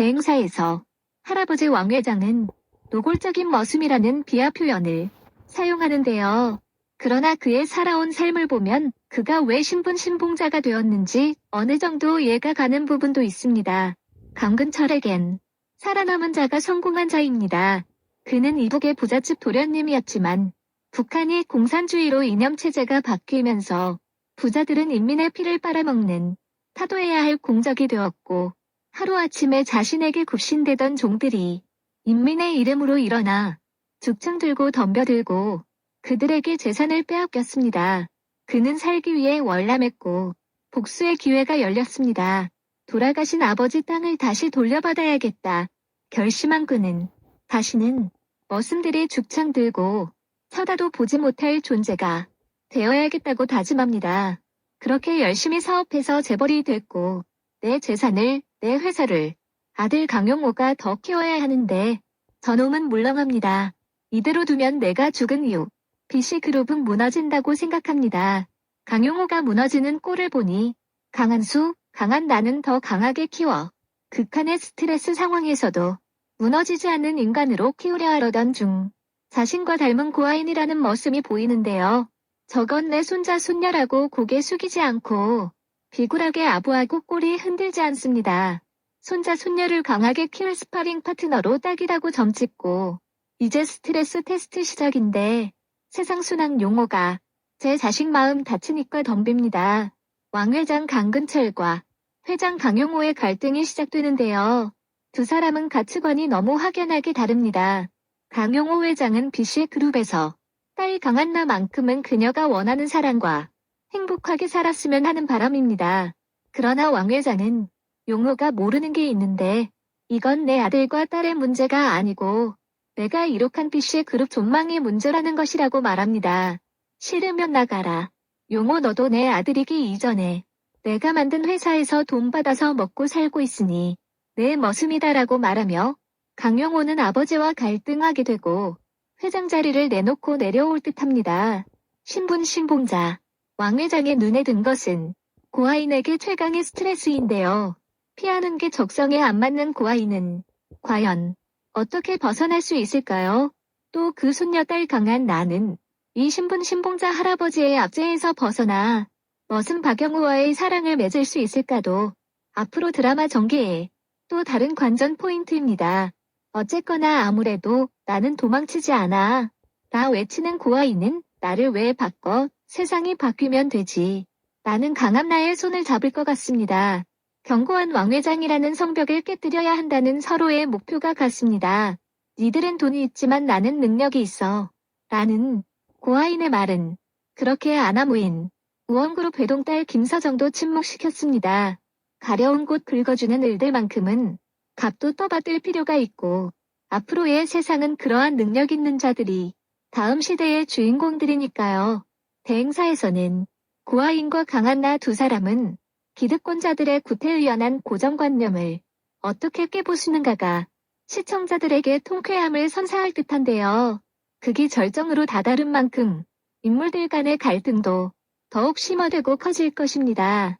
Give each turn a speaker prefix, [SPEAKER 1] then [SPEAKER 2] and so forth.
[SPEAKER 1] 대행사에서 할아버지 왕 회장은 노골적인 머슴이라는 비하 표현을 사용하는데요. 그러나 그의 살아온 삶을 보면 그가 왜 신분 신봉자가 되었는지 어느 정도 이해가 가는 부분도 있습니다. 강근철에겐 살아남은 자가 성공한 자입니다. 그는 이북의 부잣집 도련님이었지만 북한이 공산주의로 이념체제가 바뀌면서 부자들은 인민의 피를 빨아먹는 타도해야 할 공적이 되었고 하루아침에 자신에게 굽신대던 종들이 인민의 이름으로 일어나 죽창 들고 덤벼들고 그들에게 재산을 빼앗겼습니다. 그는 살기 위해 월남했고 복수의 기회가 열렸습니다. 돌아가신 아버지 땅을 다시 돌려받아야겠다. 결심한 그는 다시는 머슴들이 죽창 들고 쳐다도 보지 못할 존재가 되어야겠다고 다짐합니다. 그렇게 열심히 사업해서 재벌이 됐고 내 재산을, 내 회사를 아들 강용호가 더 키워야 하는데 저놈은 물렁합니다. 이대로 두면 내가 죽은 이후 BC그룹은 무너진다고 생각합니다. 강용호가 무너지는 꼴을 보니 강한 수, 강한 나는 더 강하게 키워 극한의 스트레스 상황에서도 무너지지 않는 인간으로 키우려 하려던 중 자신과 닮은 고아인이라는 머슴이 보이는데요. 저건 내 손자 손녀라고 고개 숙이지 않고 비굴하게 아부하고 꼬리 흔들지 않습니다. 손자 손녀를 강하게 키울 스파링 파트너로 딱이라고 점찍고 이제 스트레스 테스트 시작인데 세상 순항 용어가 제 자식 마음 다치니까 덤빕니다. 왕 회장 강근철과 회장 강용호의 갈등이 시작되는데요. 두 사람은 가치관이 너무 확연하게 다릅니다. 강용호 회장은 BC 그룹에서 딸 강한나만큼은 그녀가 원하는 사람과 행복하게 살았으면 하는 바람입니다. 그러나 왕 회장은 용호가 모르는 게 있는데 이건 내 아들과 딸의 문제가 아니고 내가 이룩한 BC 그룹 존망의 문제라는 것이라고 말합니다. 싫으면 나가라. 용호 너도 내 아들이기 이전에 내가 만든 회사에서 돈 받아서 먹고 살고 있으니 내 머슴이다라고 말하며 강용호는 아버지와 갈등하게 되고 회장 자리를 내놓고 내려올 듯합니다. 신분 신봉자 왕 회장의 눈에 든 것은 고아인에게 최강의 스트레스인데요. 피하는 게 적성에 안 맞는 고아인은 과연 어떻게 벗어날 수 있을까요? 또 그 손녀딸 강한 나는 이 신분 신봉자 할아버지의 압제에서 벗어나 머슴 박영우와의 사랑을 맺을 수 있을까도 앞으로 드라마 전개에 또 다른 관전 포인트입니다. 어쨌거나 아무래도 나는 도망치지 않아. 나 외치는 고아이는 나를 왜 바꿔 세상이 바뀌면 되지. 나는 강한 나의 손을 잡을 것 같습니다. 견고한 왕회장이라는 성벽을 깨뜨려야 한다는 서로의 목표가 같습니다. 니들은 돈이 있지만 나는 능력이 있어. 라는 고아인의 말은 그렇게 아나무인 우원그룹 회동딸 김서정도 침묵시켰습니다. 가려운 곳 긁어주는 일들만큼은 값도 떠받을 필요가 있고 앞으로의 세상은 그러한 능력 있는 자들이 다음 시대의 주인공들이니까요. 대행사에서는 고아인과 강한나 두 사람은 기득권자들의 구태의연한 고정관념을 어떻게 깨부수는가가 시청자들에게 통쾌함을 선사할 듯한데요. 극이 절정으로 다다른 만큼 인물들 간의 갈등도 더욱 심화되고 커질 것입니다.